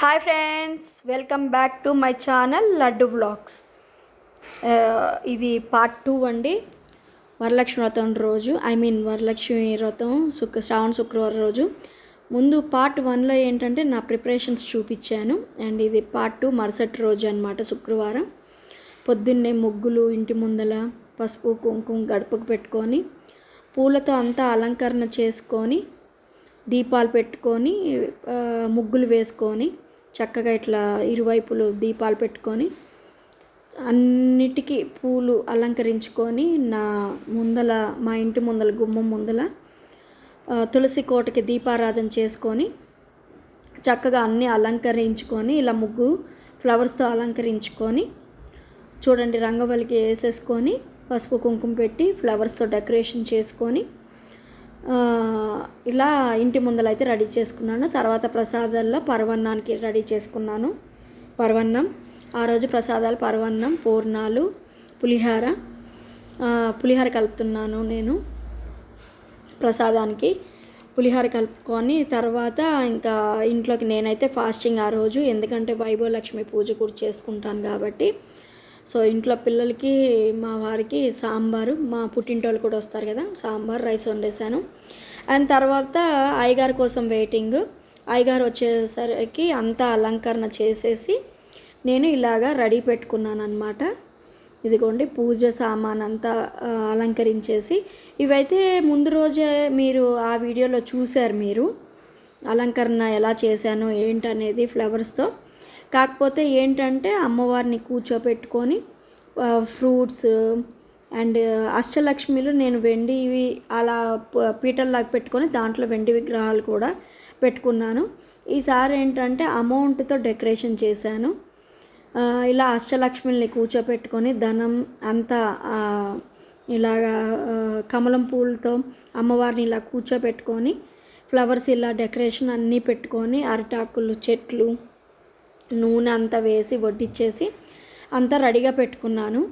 Hi friends welcome back to my channel Laddu vlogs ఇది part two అండి. వరలక్ష్మి వ్రతం రోజు ఐ మీన్ వరలక్ష్మి వ్రతం శుక్ర శ్రావణ శుక్రవారం రోజు. ముందు పార్ట్ వన్లో ఏంటంటే నా ప్రిపరేషన్స్ చూపించాను. అండ్ ఇది పార్ట్ టూ మరుసటి రోజు అనమాట శుక్రవారం. పొద్దున్నే ముగ్గులు ఇంటి ముందల పసుపు కుంకుమ గడపకు పెట్టుకొని పూలతో అంతా అలంకరణ చేసుకొని దీపాలు పెట్టుకొని uh, ముగ్గులు వేసుకొని చక్కగా ఇట్లా ఇరువైపులు దీపాలు పెట్టుకొని అన్నిటికీ పూలు అలంకరించుకొని నా ముందల మా ఇంటి ముందల గుమ్మం ముందల తులసి కోటకి దీపారాధన చేసుకొని చక్కగా అన్నీ అలంకరించుకొని ఇలా ముగ్గు ఫ్లవర్స్తో అలంకరించుకొని చూడండి రంగవల్లికి వేసేసుకొని పసుపు కుంకుమ పెట్టి ఫ్లవర్స్తో డెకరేషన్ చేసుకొని ఇలా ఇంటి ముందర అయితే రెడీ చేసుకున్నాను. తర్వాత ప్రసాదాల్లో పరవన్నానికి రెడీ చేసుకున్నాను. పరవన్నం ఆ రోజు ప్రసాదాలు పరవన్నం పూర్ణాలు పులిహార. పులిహార కలుపుతున్నాను నేను ప్రసాదానికి. పులిహార కలుపుకొని తర్వాత ఇంకా ఇంట్లోకి నేనైతే ఫాస్టింగ్ ఆ రోజు. ఎందుకంటే వైభవలక్ష్మి పూజ కూడా చేసుకుంటాను కాబట్టి సో ఇంట్లో పిల్లలకి మా వారికి సాంబారు మా పుట్టింటోళ్ళు కూడా వస్తారు కదా సాంబార్ రైస్ వండేసాను. అండ్ తర్వాత అయ్యగారి కోసం వెయిటింగ్. అయ్యగారు వచ్చేసరికి అంతా అలంకరణ చేసేసి నేను ఇలాగా రెడీ పెట్టుకున్నాను అనమాట ఇదిగోండి పూజ సామాన్ అంతా అలంకరించేసి. ఇవైతే ముందు రోజే మీరు ఆ వీడియోలో చూశారు మీరు. అలంకరణ ఎలా చేశాను ఏంటనేది ఫ్లవర్స్తో కాకపోతే ఏంటంటే అమ్మవారిని కూర్చోపెట్టుకొని ఫ్రూట్స్ అండ్ అష్టలక్ష్మిలు నేను వెండివి అలా పీటల్లాగా పెట్టుకొని దాంట్లో వెండి విగ్రహాలు కూడా పెట్టుకున్నాను. ఈసారి ఏంటంటే అమౌంట్తో డెకరేషన్ చేశాను. ఇలా అష్టలక్ష్మిని కూర్చోపెట్టుకొని ధనం అంతా ఇలాగా కమలం పూలతో అమ్మవారిని ఇలా కూర్చోపెట్టుకొని ఫ్లవర్స్ ఇలా డెకరేషన్ అన్నీ పెట్టుకొని అరిటాకులు చెట్లు నూనె అంతా వేసి వడ్డిచ్చేసి అంతా రెడీగా పెట్టుకున్నాను.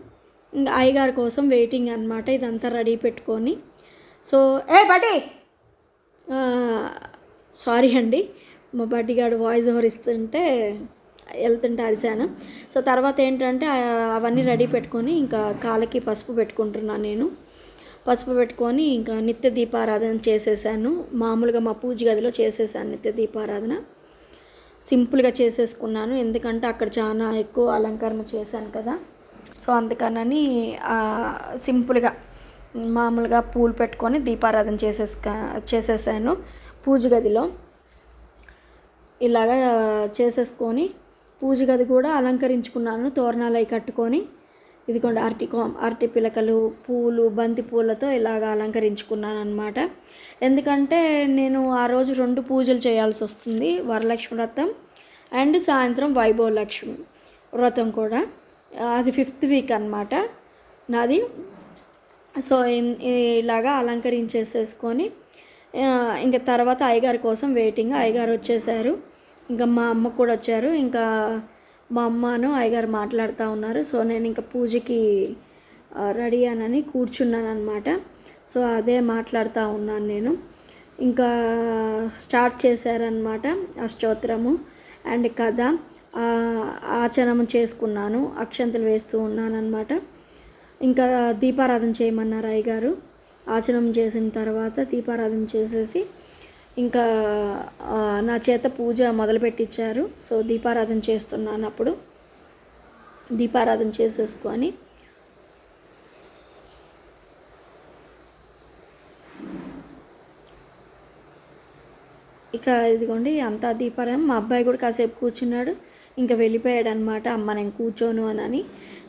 అయ్యగారి కోసం వెయిటింగ్ అనమాట ఇదంతా రెడీ పెట్టుకొని. సో ఏ బడి సారీ అండి. మా బడ్డిగాడు వాయిస్ ఓవర్ ఇస్తుంటే వెళ్తుంటే అరిశాను. సో తర్వాత ఏంటంటే అవన్నీ రెడీ పెట్టుకొని ఇంకా కాళ్ళకి పసుపు పెట్టుకుంటున్నాను నేను. పసుపు పెట్టుకొని ఇంకా నిత్య దీపారాధన చేసేసాను. మామూలుగా మా పూజ గదిలో చేసేసాను నిత్య దీపారాధన. సింపుల్గా చేసేసుకున్నాను. ఎందుకంటే అక్కడ చాలా ఎక్కువ అలంకరణ చేశాను కదా. సో అందుకనని సింపుల్గా మామూలుగా పూలు పెట్టుకొని దీపారాధన చేసేసుక చేసేసాను పూజ గదిలో. ఇలాగా చేసేసుకొని పూజ గది కూడా అలంకరించుకున్నాను. తోరణాలు అవి కట్టుకొని ఇదిగోండి అరటి కో అరటి పిలకలు పూలు బంతి పూలతో ఇలాగ అలంకరించుకున్నాను అనమాట ఎందుకంటే నేను ఆ రోజు రెండు పూజలు చేయాల్సి వస్తుంది వరలక్ష్మి వ్రతం అండ్ సాయంత్రం వైభవ లక్ష్మి వ్రతం కూడా. అది ఫిఫ్త్ వీక్ అనమాట నాది. సో ఇలాగా అలంకరించేసేసుకొని ఇంకా తర్వాత అయ్యగారి కోసం వెయిటింగ్. అయ్యగారు వచ్చేసారు. ఇంకా మా అమ్మ కూడా వచ్చారు. ఇంకా మా అమ్మను అయ్యగారు మాట్లాడుతూ ఉన్నారు. సో నేను ఇంకా పూజకి రెడీ అనని కూర్చున్నాను అనమాట సో అదే మాట్లాడుతూ ఉన్నాను నేను. ఇంకా స్టార్ట్ చేశారనమాట అష్టోత్తరము అండ్ కథ. ఆచరణము చేసుకున్నాను. అక్షంతలు వేస్తూ ఉన్నాను అనమాట ఇంకా దీపారాధన చేయమన్నారు అయ్యగారు. ఆచరణం చేసిన తర్వాత దీపారాధన చేసేసి ఇంకా నా చేత పూజ మొదలుపెట్టించారు సో దీపారాధన చేస్తున్నాను అప్పుడు. దీపారాధన చేసేసుకొని. ఇక ఇదిగోండి అంతా దీపారాయణ మా అబ్బాయి కూడా కాసేపు కూర్చున్నాడు. ఇంకా వెళ్ళిపోయాడు అనమాట అమ్మ నేను కూర్చోను అని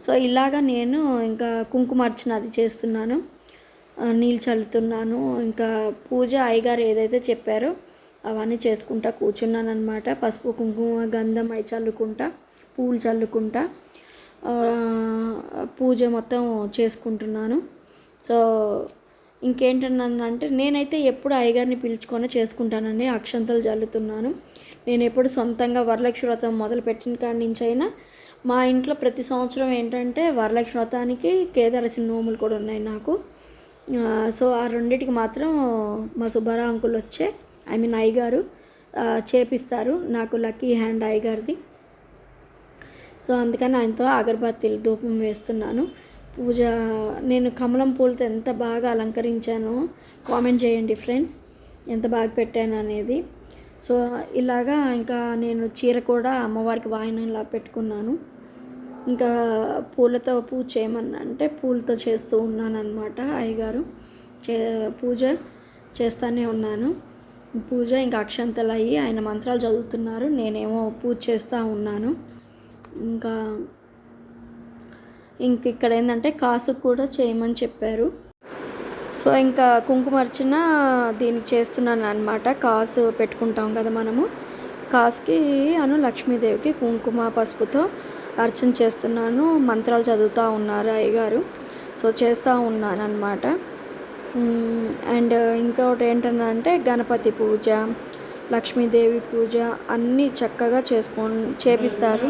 సో ఇలాగా నేను ఇంకా కుంకుమార్చన అది చేస్తున్నాను. నీళ్ళు చల్లుతున్నాను. ఇంకా పూజ అయ్యగారు ఏదైతే చెప్పారో అవన్నీ చేసుకుంటా కూర్చున్నాను అనమాట పసుపు కుంకుమ గంధం అవి చల్లుకుంటా పూలు చల్లుకుంటా పూజ మొత్తం చేసుకుంటున్నాను. సో ఇంకేంటన్నానంటే నేనైతే ఎప్పుడు అయ్యగారిని పిలుచుకొని చేసుకుంటానండి. అక్షంతలు చల్లుతున్నాను నేను ఎప్పుడు సొంతంగా వరలక్ష్మి వ్రతం మొదలుపెట్టిన కాడి నుంచి అయినా మా ఇంట్లో ప్రతి సంవత్సరం ఏంటంటే వరలక్ష్మి వ్రతానికి కేదారసిన నోములు కూడా ఉన్నాయి నాకు. సో ఆ రెండింటికి మాత్రం మా సుబ్బారావు అంకుల్ వచ్చే ఐ మీన్ అయ్యగారు ఆ, చేపిస్తారు. నాకు లక్కీ హ్యాండ్ అయ్యగారిది సో అందుకని ఆయనతో అగరబత్తీలు ధూపం వేస్తున్నాను. పూజ నేను కమలం పూలతో ఎంత బాగా అలంకరించానో కామెంట్ చేయండి ఫ్రెండ్స్. ఎంత బాగా పెట్టాను అనేది. సో ఇలాగా ఇంకా నేను చీర కూడా అమ్మవారికి వాయినంలా పెట్టుకున్నాను. ఇంకా పూలతో పూజ చేయమన్నంటే పూలతో చేస్తూ ఉన్నాను అనమాట అయ్యగారు. చే పూజ చేస్తూనే ఉన్నాను. పూజ ఇంకా అక్షంతలు అయ్యి ఆయన మంత్రాలు చదువుతున్నారు. నేనేమో పూజ చేస్తూ ఉన్నాను. ఇంకా ఇంక ఇక్కడ ఏంటంటే కాసు కూడా చేయమని చెప్పారు. సో ఇంకా కుంకుమర్చిన దీనికి చేస్తున్నాను అనమాట కాసు పెట్టుకుంటాం కదా మనము. కాసుకి అను లక్ష్మీదేవికి కుంకుమ పసుపుతో అర్చన చేస్తున్నాను. మంత్రాలు చదువుతూ ఉన్నారు అయ్యగారు సో చేస్తూ ఉన్నాను అండ్ ఇంకొకటి ఏంటంటే గణపతి పూజ లక్ష్మీదేవి పూజ అన్నీ చక్కగా చేసుకో చేపిస్తారు.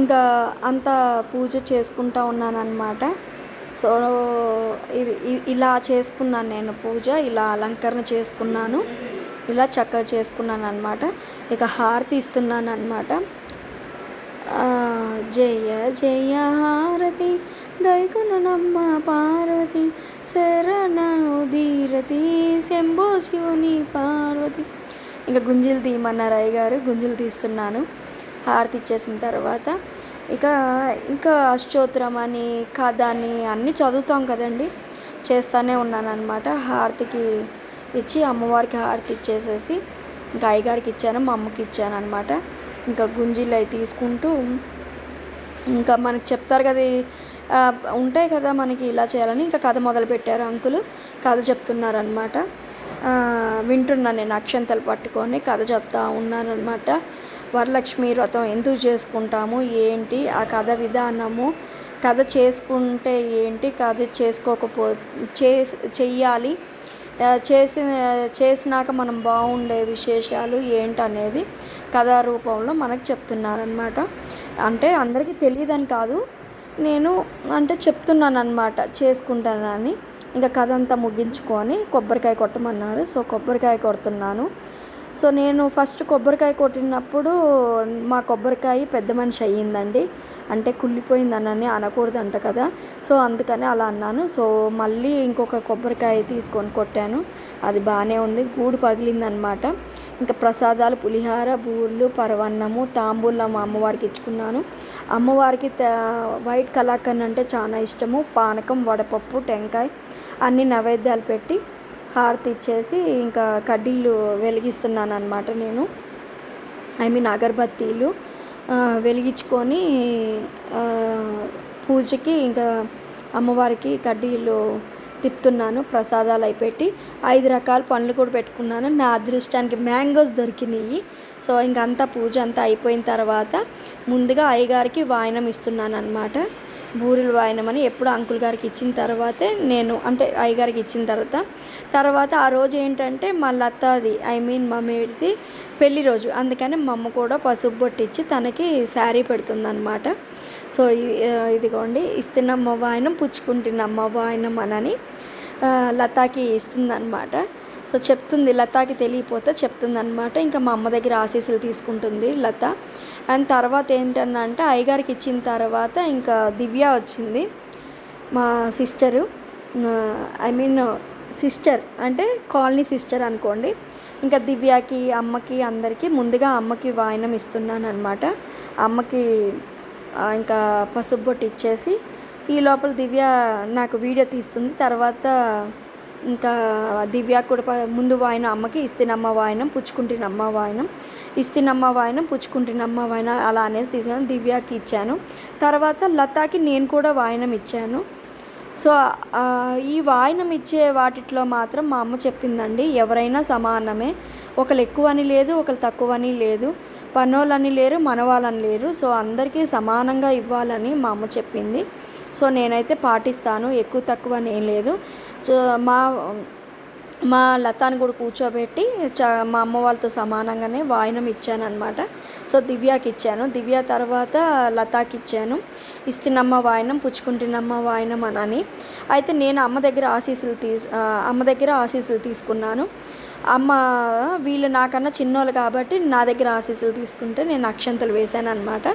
ఇంకా అంత పూజ చేసుకుంటా ఉన్నానన్నమాట. సో ఇది ఇలా చేసుకున్నాను నేను పూజ. ఇలా అలంకరణ చేసుకున్నాను. ఇలా చక్కగా చేసుకున్నాను అనమాట ఇక హారతి ఇస్తున్నాను అనమాట జయ జయ హారతి దైకునమ్మ పార్వతి శరణ ఉదీరతి శంభో శివుని పార్వతి. ఇంకా గుంజీలు తీయమన్నారు అయ్యగారు గుంజీలు తీస్తున్నాను. హారతి ఇచ్చేసిన తర్వాత ఇక ఇంకా అష్టోత్తరం అని కథ అని అన్నీ చదువుతాం కదండి. చేస్తూనే ఉన్నాను అనమాట హారతికి ఇచ్చి అమ్మవారికి హారతి ఇచ్చేసేసి ఇంకా అయ్యగారికి ఇచ్చాను మా అమ్మకి ఇచ్చాను అనమాట ఇంకా గుంజీలు అవి తీసుకుంటూ ఇంకా మనకు చెప్తారు కదా ఉంటాయి కదా మనకి ఇలా చేయాలని ఇంకా కథ మొదలు పెట్టారు అంకులు కథ చెప్తున్నారు అనమాట వింటున్నాను నేను అక్షంతలు పట్టుకొని కథ చెప్తా ఉన్నానమాట వరలక్ష్మి వ్రతం ఎందుకు చేసుకుంటాము ఏంటి ఆ కథ విధానము కథ చేసుకుంటే ఏంటి కథ చేసుకోకపో చే చెయ్యాలి. చేసి చేసిన చేసినాక మనం బాగుండే విశేషాలు ఏంటనేది కథా రూపంలో మనకు చెప్తున్నారనమాట అంటే అందరికీ తెలియదని కాదు. నేను అంటే చెప్తున్నాను అనమాట చేసుకుంటానని. ఇంకా కథ అంతా ముగించుకొని కొబ్బరికాయ కొట్టమన్నారు. సో కొబ్బరికాయ కొడుతున్నాను. సో నేను ఫస్ట్ కొబ్బరికాయ కొట్టినప్పుడు మా కొబ్బరికాయ పెద్ద మనిషి అయ్యిందండి. అంటే కుళ్ళిపోయింది అన్నని అనకూడదు అంట కదా. సో అందుకని అలా అన్నాను. సో మళ్ళీ ఇంకొక కొబ్బరికాయ తీసుకొని కొట్టాను. అది బాగానే ఉంది. గూడు పగిలిందనమాట. ఇంకా ప్రసాదాలు పులిహార బూర్లు పరవన్నము తాంబూలం అమ్మవారికి ఇచ్చుకున్నాను. అమ్మవారికి త- వైట్ కలాకన్ అంటే చాలా ఇష్టము. పానకం వడపప్పు టెంకాయ అన్ని నైవేద్యాలు పెట్టి హారతి ఇచ్చేసి ఇంకా కడ్డీలు వెలిగిస్తున్నాను అనమాట నేను. ఐ మీన్ అగరబత్తీలు వెలిగించుకొని పూజకి ఇంకా అమ్మవారికి కడ్డీలు తిప్పుతున్నాను ప్రసాదాలు అయిపెట్టి. ఐదు రకాల పండ్లు కూడా పెట్టుకున్నాను. నా అదృష్టానికి మ్యాంగోస్ దొరికినాయి సో ఇంకంతా పూజ అంతా అయిపోయిన తర్వాత ముందుగా అయ్యగారికి వాయనం ఇస్తున్నాను అనమాట బూరెలు వాయనం ఎప్పుడు అంకుల్ గారికి ఇచ్చిన తర్వాతే నేను అంటే అయ్యగారికి ఇచ్చిన తర్వాత. తర్వాత ఆ రోజు ఏంటంటే మా లతాది ఐ మీన్ మా మేడిది పెళ్ళి రోజు. అందుకని మా అమ్మ కూడా పసుపు బొట్టు ఇచ్చి తనకి శారీ పెడుతుందన్నమాట. సో ఇదిగోండి ఇస్తున్నమ్మ వాయనం పుచ్చుకుంటున్నమ్మ వాయనం అనని లతాకి ఇస్తుందన్నమాట. సో చెప్తుంది లతాకి తెలియపోతే చెప్తుందన్నమాట. ఇంకా మా అమ్మ దగ్గర ఆశీస్సులు తీసుకుంటుంది లత. అండ్ తర్వాత ఏంటన్నంటే అయ్యగారికి ఇచ్చిన తర్వాత ఇంకా దివ్య వచ్చింది మా సిస్టరు. ఐ మీన్ సిస్టర్ అంటే కాలనీ సిస్టర్ అనుకోండి. ఇంకా దివ్యకి అమ్మకి అందరికీ ముందుగా అమ్మకి వాయనం ఇస్తున్నాను అనమాట అమ్మకి ఇంకా పసుపు బొట్టు ఇచ్చేసి ఈ లోపల దివ్య నాకు వీడియో తీస్తుంది. తర్వాత ఇంకా దివ్య కూడా ముందు వాయనం అమ్మకి ఇస్తినమ్మ వాయనం పుచ్చుకుంటున్నమ్మ వాయనం ఇస్తినమ్మ వాయనం పుచ్చుకుంటున్నమ్మ వాయనం అలా అనేసి తీసాను దివ్యాకి ఇచ్చాను. తర్వాత లతాకి నేను కూడా వాయనం ఇచ్చాను. సో ఈ వాయనం ఇచ్చే వాటిట్లో మాత్రం మా అమ్మ చెప్పిందండి ఎవరైనా సమానమే. ఒకరు ఎక్కువ అని లేదు ఒకరు తక్కువ అని లేదు. పనోళ్ళని లేరు మనవాళ్ళని లేరు. సో అందరికీ సమానంగా ఇవ్వాలని మా అమ్మ చెప్పింది. సో నేనైతే పాటిస్తాను ఎక్కువ తక్కువ అని ఏం లేదు. మా మా లతాను కూడా కూర్చోబెట్టి చ మా అమ్మ వాళ్ళతో సమానంగానే వాయనం ఇచ్చానమాట సో దివ్యాకి ఇచ్చాను. దివ్య తర్వాత లతాకి ఇచ్చాను. ఇస్తున్నమ్మ వాయనం పుచ్చుకుంటున్నమ్మ వాయనం అని అయితే నేను అమ్మ దగ్గర ఆశీస్సులు తీ అమ్మ దగ్గర ఆశీస్సులు తీసుకున్నాను. అమ్మ వీళ్ళు నాకన్నా చిన్నోళ్ళు కాబట్టి నా దగ్గర ఆశీస్సులు తీసుకుంటే నేను అక్షంతలు వేశాను అనమాట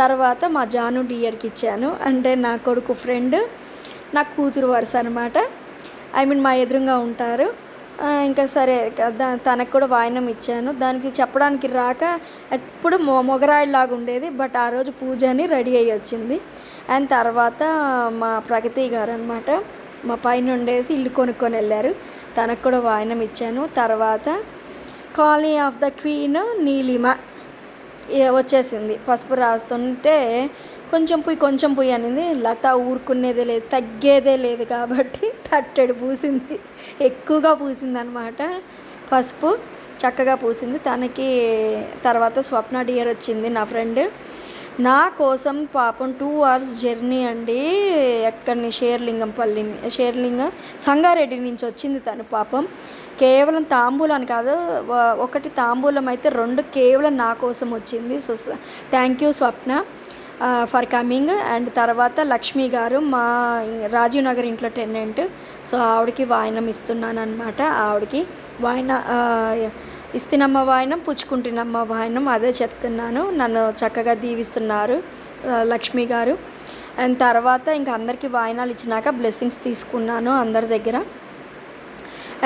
తర్వాత మా జాను డియర్కి ఇచ్చాను. అంటే నా కొడుకు ఫ్రెండ్ నా కూతురు వరుస అనమాట ఐ మీన్ మా ఎదురుగా ఉంటారు. ఇంకా సరే తనకు కూడా వాయినం ఇచ్చాను. దానికి చెప్పడానికి రాక ఎప్పుడు మొ మొగరాయిలాగా ఉండేది బట్ ఆ రోజు పూజ అని రెడీ అయ్యి వచ్చింది. అండ్ తర్వాత మా ప్రగతి గారు అనమాట మా పైన ఉండేసి ఇల్లు కొనుక్కొని వెళ్ళారు. తనకు కూడా వాయినం ఇచ్చాను. తర్వాత colony of the queen Neelima వచ్చేసింది. పసుపు రాస్తుంటే కొంచెం పుయ్యి కొంచెం పోయి అనింది. లత ఊరుకునేదే లేదు తగ్గేదే లేదు కాబట్టి తట్టెడు పూసింది. ఎక్కువగా పూసింది అనమాట పసుపు చక్కగా పూసింది. తనకి తర్వాత స్వప్న డియర్ వచ్చింది నా ఫ్రెండ్. నా కోసం పాపం టూ అవర్స్ జర్నీ అండి. ఎక్కడిని? షేర్లింగంపల్లి షేర్లింగం సంగారెడ్డి నుంచి వచ్చింది తను పాపం. కేవలం తాంబూలం కాదు ఒకటి తాంబూలం అయితే రెండు కేవలం నా కోసం వచ్చింది. So thank you Swapna. For coming and తర్వాత లక్ష్మి గారు మా రాజీవ్ నగర్ ఇంట్లో టెన్నెంట్ సో ఆవిడకి వాయనం ఇస్తున్నాను అనమాట ఆవిడకి వాయన ఇస్తున్నమ్మ ఇస్తినమ్మ వాయనం పుచ్చుకుంటున్నమ్మ వాయనం అదే చెప్తున్నాను. నన్ను చక్కగా దీవిస్తున్నారు లక్ష్మి గారు. అండ్ తర్వాత ఇంకా అందరికీ వాయనాలు ఇచ్చినాక బ్లెస్సింగ్స్ తీసుకున్నాను అందరి దగ్గర.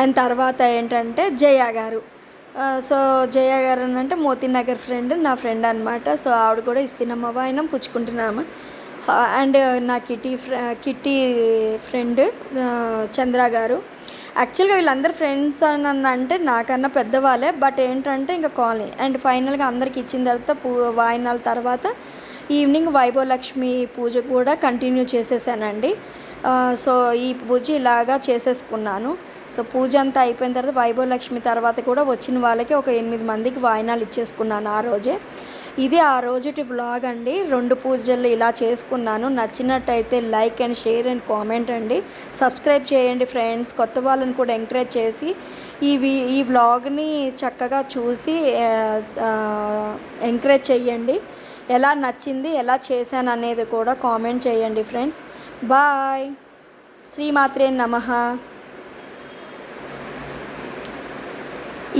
అండ్ తర్వాత ఏంటంటే జయ గారు. సో జయ గారు అని అంటే మోతీ నగర్ ఫ్రెండ్ నా ఫ్రెండ్ అనమాట సో ఆవిడ కూడా ఇస్తున్నామా ఆయన పుచ్చుకుంటున్నాము అండ్ నా kitty friend kitty friend Chandra garu. యాక్చువల్గా వీళ్ళందరూ ఫ్రెండ్స్ అని అన్న అంటే నాకన్నా పెద్దవాళ్ళే బట్ ఏంటంటే ఇంకా కాలనీ. అండ్ ఫైనల్గా అందరికి ఇచ్చిన తర్వాత పూ వాయినాల తర్వాత ఈవినింగ్ వైభవలక్ష్మి పూజ కూడా కంటిన్యూ చేసేసానండి. సో ఈ పూజ ఇలాగా చేసేసుకున్నాను. సో పూజ అంతా అయిపోయిన తర్వాత వైభవలక్ష్మి తర్వాత కూడా వచ్చిన వాళ్ళకి ఒక ఎనిమిది మందికి వాయినాలు ఇచ్చేసుకున్నాను ఆ రోజే. ఇది ఆ రోజుటి వ్లాగ్ అండి. రెండు పూజలు ఇలా చేసుకున్నాను. నచ్చినట్టయితే like and share and comment అండి. సబ్స్క్రైబ్ చేయండి ఫ్రెండ్స్. కొత్త వాళ్ళని కూడా ఎంకరేజ్ చేసి ఈ వి- ఈ వ్లాగ్ని చక్కగా చూసి ఎంకరేజ్ చేయండి ఎలా నచ్చింది ఎలా చేశాను అనేది కూడా కామెంట్ చేయండి ఫ్రెండ్స్. బాయ్. శ్రీమాత్రే నమ.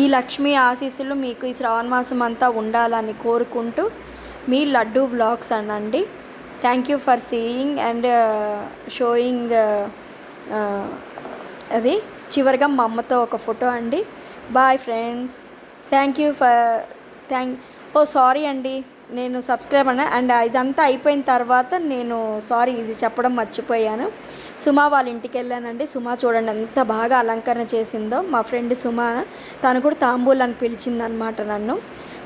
ఈ లక్ష్మి ఆశీస్సులు మీకు ఈ శ్రావణ మాసం అంతా ఉండాలని కోరుకుంటూ మీ లడ్డూ వ్లాగ్స్ అనండి. Thank you for seeing and showing అది చివరిగా మా అమ్మతో ఒక ఫోటో అండి. Bye friends thank you for thank oh sorry అండి. నేను సబ్స్క్రైబ్ అన్నా అండ్ ఇదంతా అయిపోయిన తర్వాత నేను సారీ ఇది చెప్పడం మర్చిపోయాను. సుమా వాళ్ళ ఇంటికి వెళ్ళానండి. సుమా చూడండి ఎంత బాగా అలంకరణ చేసిందో. మా ఫ్రెండ్ సుమా తను కూడా తాంబూలాన్ని పిలిచిందనమాట నన్ను.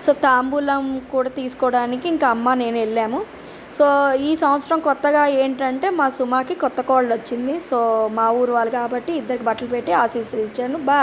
సో తాంబూలం కూడా తీసుకోవడానికి ఇంకా అమ్మ నేను వెళ్ళాము. సో ఈ సంవత్సరం కొత్తగా ఏంటంటే మా సుమాకి కొత్త కోళ్ళు వచ్చింది. సో మా ఊరు వాళ్ళు కాబట్టి ఇద్దరికి బట్టలు పెట్టి ఆశీస్సు ఇచ్చాను. బా